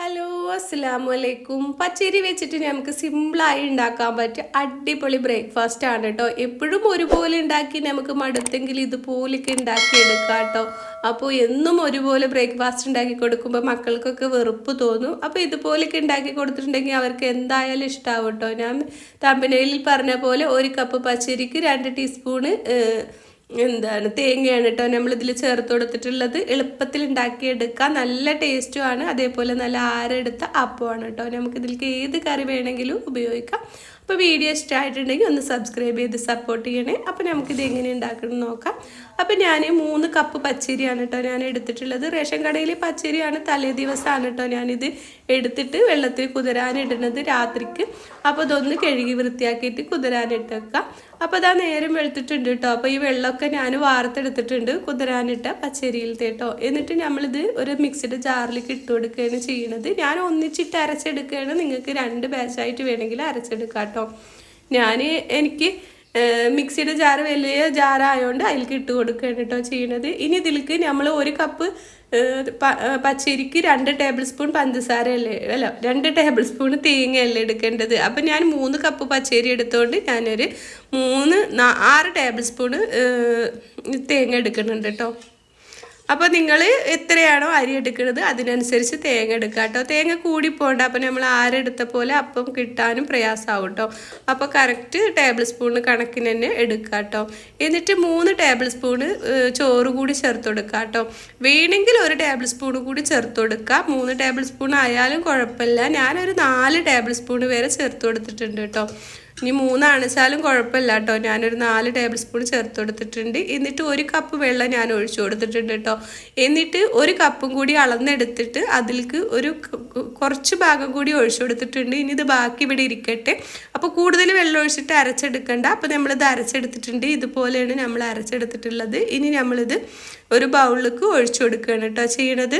Hello അസ്സലാമു അലൈക്കും പച്ചരി വെച്ചിട്ട് നമുക്ക് സിമ്പിളായി ഉണ്ടാക്കാൻ പറ്റിയ അടിപൊളി ബ്രേക്ക്ഫാസ്റ്റ് ആണ് കേട്ടോ. എപ്പോഴും ഒരുപോലെ ഉണ്ടാക്കി നമുക്ക് മടുത്തെങ്കിൽ ഇതുപോലൊക്കെ ഉണ്ടാക്കി എടുക്കാം കേട്ടോ. അപ്പോൾ എന്നും ഒരുപോലെ ബ്രേക്ക്ഫാസ്റ്റ് ഉണ്ടാക്കി കൊടുക്കുമ്പോൾ മക്കൾക്കൊക്കെ വെറുപ്പ് തോന്നും. അപ്പോൾ ഇതുപോലൊക്കെ ഉണ്ടാക്കി കൊടുത്തിട്ടുണ്ടെങ്കിൽ അവർക്ക് എന്തായാലും ഇഷ്ടമാവും കേട്ടോ. ഞാൻ തമ്പനയിൽ പറഞ്ഞ പോലെ ഒരു കപ്പ് പച്ചരിക്ക് രണ്ട് ടീസ്പൂണ് എന്താണ് തേങ്ങയാണ് കേട്ടോ നമ്മളിതിൽ ചേർത്ത് കൊടുത്തിട്ടുള്ളത് എളുപ്പത്തിൽ ഉണ്ടാക്കിയെടുക്കാം നല്ല ടേസ്റ്റുമാണ് അതേപോലെ നല്ല ആരെടുത്ത അപ്പമാണ് കേട്ടോ. നമുക്കിതിലേക്ക് ഏത് കറി വേണമെങ്കിലും ഉപയോഗിക്കാം. അപ്പോൾ വീഡിയോ ഇഷ്ടമായിട്ടുണ്ടെങ്കിൽ ഒന്ന് സബ്സ്ക്രൈബ് ചെയ്ത് സപ്പോർട്ട് ചെയ്യണേ. അപ്പോൾ നമുക്കിത് എങ്ങനെ ഉണ്ടാക്കണം നോക്കാം. അപ്പോൾ ഞാൻ മൂന്ന് കപ്പ് പച്ചരിയാണ് കേട്ടോ ഞാൻ എടുത്തിട്ടുള്ളത്. റേഷൻ കടയിൽ പച്ചരിയാണ് തലേ ദിവസമാണ് കേട്ടോ ഞാനിത് എടുത്തിട്ട് വെള്ളത്തിൽ കുതിരാനിടുന്നത് രാത്രിക്ക്. അപ്പോൾ ഇതൊന്ന് കഴുകി വൃത്തിയാക്കിയിട്ട് കുതിരാനിട്ട് വെക്കാം. അപ്പോൾ അതാ നേരം വെളുത്തിട്ടുണ്ട് കേട്ടോ അപ്പോൾ ഈ വെള്ളമൊക്കെ ഞാൻ വാർത്തെടുത്തിട്ടുണ്ട് കുതിരാനിട്ട പച്ചരിയിലത്തെ കേട്ടോ എന്നിട്ട് നമ്മളിത് ഒരു മിക്സിഡ് ജാറിലേക്ക് ഇട്ട് കൊടുക്കുകയാണ് ചെയ്യണത് ഞാൻ ഒന്നിച്ചിട്ട് അരച്ചെടുക്കുകയാണ്. നിങ്ങൾക്ക് രണ്ട് ബാച്ചായിട്ട് വേണമെങ്കിൽ അരച്ചെടുക്കാം കേട്ടോ ഞാൻ എനിക്ക് മിക്സിയുടെ ജാറ് വലിയ ജാറായതുകൊണ്ട് അതിലേക്ക് ഇട്ട് കൊടുക്കുകയാണ് കേട്ടോ ചെയ്യണത്. ഇനി ഇതിലേക്ക് നമ്മൾ ഒരു കപ്പ് പച്ചരിക്ക് രണ്ട് ടേബിൾ സ്പൂൺ പഞ്ചസാര അല്ലേ അല്ല രണ്ട് ടേബിൾ സ്പൂൺ തേങ്ങയല്ലേ എടുക്കേണ്ടത്. അപ്പം ഞാൻ മൂന്ന് കപ്പ് പച്ചരി എടുത്തുകൊണ്ട് ഞാനൊരു മൂന്ന് ആറ് ടേബിൾ സ്പൂണ് തേങ്ങ എടുക്കുന്നുണ്ട് കേട്ടോ അപ്പോൾ നിങ്ങൾ എത്രയാണോ അരി എടുക്കുന്നത് അതിനനുസരിച്ച് തേങ്ങ എടുക്കുക കേട്ടോ. തേങ്ങ കൂടി പോകണ്ട അപ്പോൾ നമ്മൾ ആരെടുത്ത പോലെ അപ്പം കിട്ടാനും പ്രയാസമാവും കേട്ടോ. അപ്പോൾ കറക്റ്റ് ടേബിൾ സ്പൂണ് കണക്കിന് തന്നെ എടുക്കുക കേട്ടോ. എന്നിട്ട് മൂന്ന് ടേബിൾ സ്പൂണ് ചോറ് കൂടി ചേർത്ത് കൊടുക്കുക കേട്ടോ. വേണമെങ്കിൽ ഒരു ടേബിൾ സ്പൂൺ കൂടി ചേർത്ത് കൊടുക്കുക. മൂന്ന് ടേബിൾ സ്പൂൺ ആയാലും കുഴപ്പമില്ല. ഞാനൊരു നാല് ടേബിൾ സ്പൂൺ വരെ ചേർത്ത് കൊടുത്തിട്ടുണ്ട് കേട്ടോ. ഇനി മൂന്നാണിച്ചാലും കുഴപ്പമില്ല കേട്ടോ. ഞാനൊരു നാല് ടേബിൾ സ്പൂൺ ചേർത്ത് കൊടുത്തിട്ടുണ്ട്. എന്നിട്ട് ഒരു കപ്പ് വെള്ളം ഞാൻ ഒഴിച്ചു കൊടുത്തിട്ടുണ്ട് കേട്ടോ. എന്നിട്ട് ഒരു കപ്പും കൂടി അളന്നെടുത്തിട്ട് അതിലേക്ക് ഒരു കുറച്ച് ഭാഗം കൂടി ഒഴിച്ചു കൊടുത്തിട്ടുണ്ട്. ഇനി ഇത് ബാക്കി ഇവിടെ ഇരിക്കട്ടെ. അപ്പോൾ കൂടുതൽ വെള്ളം ഒഴിച്ചിട്ട് അരച്ചെടുക്കണ്ട. അപ്പോൾ നമ്മളിത് അരച്ചെടുത്തിട്ടുണ്ട്. ഇതുപോലെയാണ് നമ്മൾ അരച്ചെടുത്തിട്ടുള്ളത്. ഇനി നമ്മളിത് ഒരു ബൗളിലേക്ക് ഒഴിച്ചു കൊടുക്കുകയാണ് കേട്ടോ ചെയ്യണത്.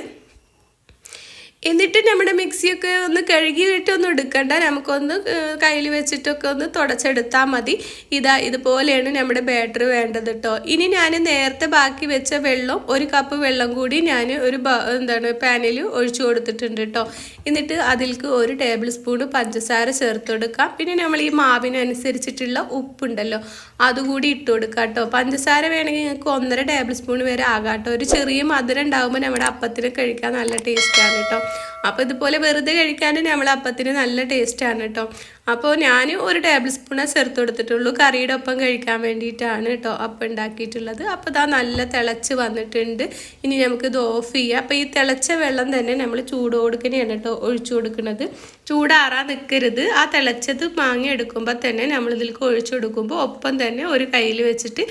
എന്നിട്ട് നമ്മുടെ മിക്സിയൊക്കെ ഒന്ന് കഴുകിയിട്ട് ഒന്ന് എടുക്കണ്ട. നമുക്കൊന്ന് കയ്യിൽ വെച്ചിട്ടൊക്കെ ഒന്ന് തുടച്ചെടുത്താൽ മതി. ഇതാ ഇതുപോലെയാണ് നമ്മുടെ ബാറ്റർ വേണ്ടത് കേട്ടോ ഇനി ഞാൻ നേരത്തെ ബാക്കി വെച്ച വെള്ളം ഒരു കപ്പ് വെള്ളം കൂടി ഞാൻ ഒരു എന്താണ് പാനിൽ ഒഴിച്ചു കൊടുത്തിട്ടുണ്ട് കേട്ടോ എന്നിട്ട് അതിൽക്ക് ഒരു ടേബിൾ സ്പൂൺ പഞ്ചസാര ചേർത്ത് കൊടുക്കാം. പിന്നെ നമ്മൾ ഈ മാവിനനുസരിച്ചിട്ടുള്ള ഉപ്പുണ്ടല്ലോ അതുകൂടി ഇട്ട് കൊടുക്കാം കേട്ടോ പഞ്ചസാര വേണമെങ്കിൽ നിങ്ങൾക്ക് ഒന്നര ടേബിൾ സ്പൂൺ വരെ ആകാം കേട്ടോ ഒരു ചെറിയ മധുരം ഉണ്ടാകുമ്പോൾ നമ്മുടെ അപ്പത്തിന് കഴിക്കാൻ നല്ല ടേസ്റ്റാണ് കേട്ടോ അപ്പോൾ ഇതുപോലെ വെറുതെ കഴിക്കാൻ നമ്മൾ അപ്പത്തിന് നല്ല ടേസ്റ്റാണ് കേട്ടോ അപ്പോൾ ഞാൻ ഒരു ടേബിൾ സ്പൂണേ ചേർത്ത് കൊടുത്തിട്ടുള്ളൂ. കറിയുടെ ഒപ്പം കഴിക്കാൻ വേണ്ടിയിട്ടാണ് കേട്ടോ അപ്പം ഉണ്ടാക്കിയിട്ടുള്ളത്. അപ്പോൾ ഇതാ നല്ല തിളച്ച് വന്നിട്ടുണ്ട്. ഇനി നമുക്കിത് ഓഫ് ചെയ്യാം. അപ്പോൾ ഈ തിളച്ച വെള്ളം തന്നെ നമ്മൾ ചൂട് കൊടുക്കുന്നതാണ് കേട്ടോ ഒഴിച്ചു കൊടുക്കുന്നത്. ചൂടാറാൻ നിൽക്കരുത് ആ തിളച്ചത് മാങ്ങ എടുക്കുമ്പോൾ തന്നെ നമ്മൾ ഇതിലേക്ക് ഒഴിച്ചു കൊടുക്കുമ്പോൾ ഒപ്പം തന്നെ ഒരു കയ്യിൽ വെച്ചിട്ട്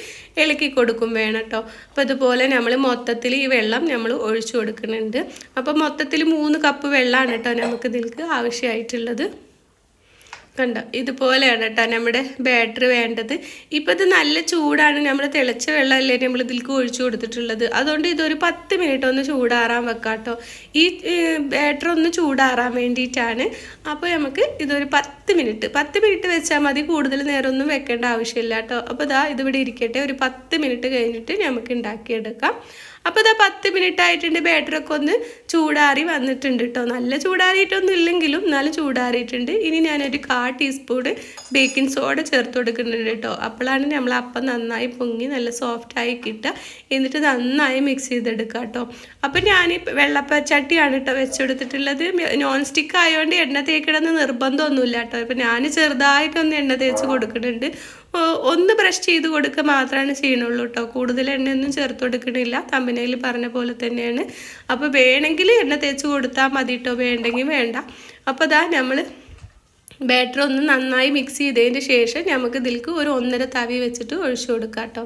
ഇളക്കി കൊടുക്കും വേണം കേട്ടോ അപ്പോൾ ഇതുപോലെ നമ്മൾ മൊത്തത്തിൽ ഈ വെള്ളം നമ്മൾ ഒഴിച്ചു കൊടുക്കുന്നുണ്ട്. അപ്പോൾ മൊത്തത്തിൽ മൂന്ന് കപ്പ് വെള്ളമാണ് കേട്ടോ നമുക്ക് ഇതിലേക്ക് ആവശ്യമായിട്ടുള്ളത്. കണ്ടോ? ഇതുപോലെയാണ് കേട്ടോ നമ്മുടെ ബാറ്ററി വേണ്ടത്. ഇപ്പം ഇത് നല്ല ചൂടാണ്. നമ്മൾ തിളച്ച വെള്ളമല്ലേ നമ്മൾ ഇതിലേക്ക് ഒഴിച്ചു കൊടുത്തിട്ടുള്ളത്. അതുകൊണ്ട് ഇതൊരു പത്ത് മിനിറ്റ് ഒന്ന് ചൂടാറാൻ വെക്കാട്ടോ കേട്ടോ. ഈ ബാറ്ററി ഒന്ന് ചൂടാറാൻ വേണ്ടിയിട്ടാണ്. അപ്പോൾ നമുക്ക് ഇതൊരു പത്ത് മിനിറ്റ് പത്ത് മിനിറ്റ് വെച്ചാൽ മതി. കൂടുതൽ നേരം ഒന്നും വെക്കേണ്ട ആവശ്യമില്ല കേട്ടോ. അപ്പോൾ ഇതാ ഇതിവിടെ ഇരിക്കട്ടെ. ഒരു പത്ത് മിനിറ്റ് കഴിഞ്ഞിട്ട് നമുക്ക് ഉണ്ടാക്കിയെടുക്കാം. അപ്പോൾ ഇതാ പത്ത് മിനിറ്റ് ആയിട്ടുണ്ട് ബാറ്ററൊക്കെ ഒന്ന് ചൂടാറി വന്നിട്ടുണ്ട് കേട്ടോ നല്ല ചൂടാറിയിട്ടൊന്നും ഇല്ലെങ്കിലും എന്നാലും ചൂടാറിയിട്ടുണ്ട്. ഇനി ഞാനൊരു കാ ടീസ്പൂൺ ബേക്കിംഗ് സോഡ ചേർത്ത് കൊടുക്കുന്നുണ്ട് കേട്ടോ അപ്പോഴാണ് നമ്മൾ അപ്പം നന്നായി പൊങ്ങി നല്ല സോഫ്റ്റായി കിട്ടുക. എന്നിട്ട് നന്നായി മിക്സ് ചെയ്തെടുക്കുക കേട്ടോ അപ്പം ഞാൻ വെള്ളപ്പച്ചട്ടിയാണ് കേട്ടോ വെച്ചെടുത്തിട്ടുള്ളത്. നോൺ സ്റ്റിക്ക് ആയതുകൊണ്ട് എണ്ണ തേക്കണമെന്ന് നിർബന്ധമൊന്നുമില്ല കേട്ടോ ഇപ്പം ഞാൻ ചെറുതായിട്ടൊന്ന് എണ്ണ തേച്ച് കൊടുക്കുന്നുണ്ട്. ഒന്ന് ബ്രഷ് ചെയ്ത് കൊടുക്കുക മാത്രമാണ് ചെയ്യണുള്ളൂ കേട്ടോ കൂടുതൽ എണ്ണയൊന്നും ചേർത്ത് കൊടുക്കണില്ല. തമ്പനയിൽ പറഞ്ഞ പോലെ തന്നെയാണ്. അപ്പോൾ വേണമെങ്കിൽ എണ്ണ തേച്ച് കൊടുത്താൽ മതി കേട്ടോ വേണ്ടെങ്കിൽ വേണ്ട. അപ്പോൾ അതാ നമ്മൾ ബാറ്റർ ഒന്ന് നന്നായി മിക്സ് ചെയ്തതിന് ശേഷം നമുക്ക് ഇതിലേക്ക് ഒരു ഒന്നര തവി വെച്ചിട്ട് ഒഴിച്ചു കൊടുക്കാം കേട്ടോ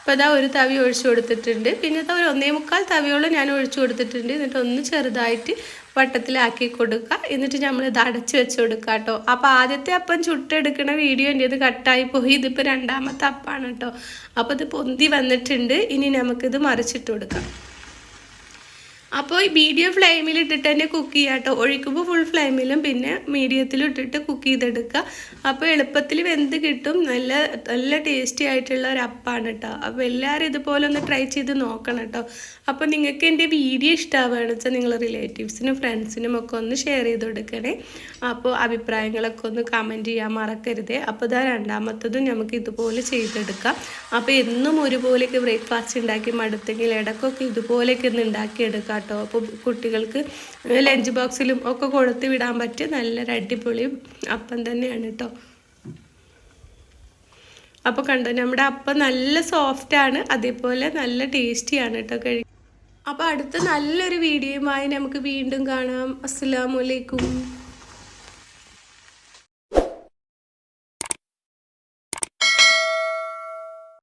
അപ്പോൾ അതാ ഒരു തവി ഒഴിച്ചു കൊടുത്തിട്ടുണ്ട്. പിന്നെ ഒരു ഒന്നേ മുക്കാൽ തവിയോളം ഞാൻ ഒഴിച്ചു കൊടുത്തിട്ടുണ്ട്. എന്നിട്ട് ഒന്ന് ചെറുതായിട്ട് വട്ടത്തിലാക്കി കൊടുക്കുക. എന്നിട്ട് നമ്മൾ ഇത് അടച്ച് വെച്ച് കൊടുക്കുക കേട്ടോ. അപ്പോൾ ആദ്യത്തെ അപ്പം ചുട്ടെടുക്കണ വീഡിയോ എന്റെ ഇത് കട്ടായി പോയി. ഇതിപ്പോൾ രണ്ടാമത്തെ അപ്പാണ് കേട്ടോ. അപ്പോൾ ഇത് പൊന്തി വന്നിട്ടുണ്ട്. ഇനി നമുക്കിത് മറിച്ചിട്ട് കൊടുക്കാം. അപ്പോൾ ഈ മീഡിയം ഫ്ലെയിമിൽ ഇട്ടിട്ട് തന്നെ കുക്ക് ചെയ്യുക കേട്ടോ. ഒഴിക്കുമ്പോൾ ഫുൾ ഫ്ലെയിമിലും പിന്നെ മീഡിയത്തിലും ഇട്ടിട്ട് കുക്ക് ചെയ്തെടുക്കുക. അപ്പോൾ എളുപ്പത്തിൽ വെന്ത് കിട്ടും. നല്ല നല്ല ടേസ്റ്റി ആയിട്ടുള്ള ഒരു അപ്പാണ് കേട്ടോ. അപ്പോൾ എല്ലാവരും ഇതുപോലെ ഒന്ന് ട്രൈ ചെയ്ത് നോക്കണം കേട്ടോ. അപ്പോൾ നിങ്ങൾക്ക് എന്റെ വീഡിയോ ഇഷ്ടമാവുകയാണ് വെച്ചാൽ നിങ്ങൾ റിലേറ്റീവ്സിനും ഫ്രണ്ട്സിനും ഒക്കെ ഒന്ന് ഷെയർ ചെയ്ത് കൊടുക്കണേ. അപ്പോൾ അഭിപ്രായങ്ങളൊക്കെ ഒന്ന് കമന്റ് ചെയ്യാൻ മറക്കരുതേ. അപ്പോൾ ഇതാ രണ്ടാമത്തതും നമുക്ക് ഇതുപോലെ ചെയ്തെടുക്കാം. അപ്പോൾ എന്നും ഒരുപോലെയൊക്കെ ബ്രേക്ക്ഫാസ്റ്റ് ഉണ്ടാക്കി മടുത്തെങ്കിൽ ഇടയ്ക്കൊക്കെ ഇതുപോലെയൊക്കെ ഒന്ന് ഉണ്ടാക്കിയെടുക്കാം കേട്ടോ. അപ്പോൾ കുട്ടികൾക്ക് ലഞ്ച് ബോക്സിലും ഒക്കെ കൊടുത്ത് വിടാൻ പറ്റിയ നല്ലൊരു അടിപൊളി അപ്പം തന്നെയാണ് കേട്ടോ അപ്പോൾ കണ്ടോ നമ്മുടെ അപ്പം നല്ല സോഫ്റ്റാണ് അതേപോലെ നല്ല ടേസ്റ്റിയാണ് കേട്ടോ കഴി അപ്പോൾ അടുത്ത നല്ലൊരു വീഡിയോയുമായി നമുക്ക് വീണ്ടും കാണാം. അസ്സലാമലൈക്കും